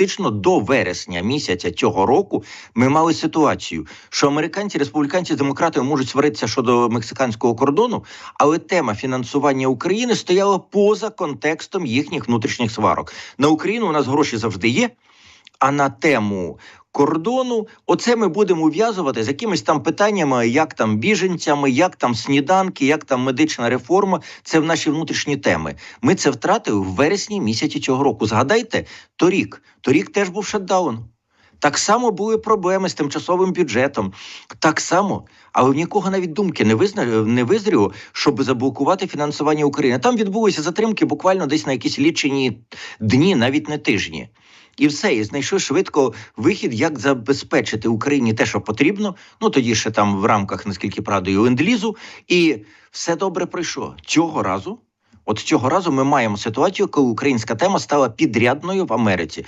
фактично до вересня місяця цього року ми мали ситуацію, що американці, республіканці, демократи можуть сваритися щодо мексиканського кордону, але тема фінансування України стояла поза контекстом їхніх внутрішніх сварок. На Україну у нас гроші завжди є. А на тему кордону, оце ми будемо ув'язувати з якимись там питаннями, як там біженцями, як там сніданки, як там медична реформа. Це в наші внутрішні теми. Ми це втратили в вересні місяці цього року. Згадайте, торік, торік теж був шатдаун. Так само були проблеми з тимчасовим бюджетом. Так само, але в нікого навіть думки не визна... не визріло, щоб заблокувати фінансування України. Там відбулися затримки буквально десь на якісь лічені дні, навіть не тижні. І все, і знайшли швидко вихід, як забезпечити Україні те, що потрібно. Ну тоді ще там в рамках, наскільки правдою, ленд-лізу, і все добре пройшло. Цього разу, от цього разу ми маємо ситуацію, коли українська тема стала підрядною в Америці.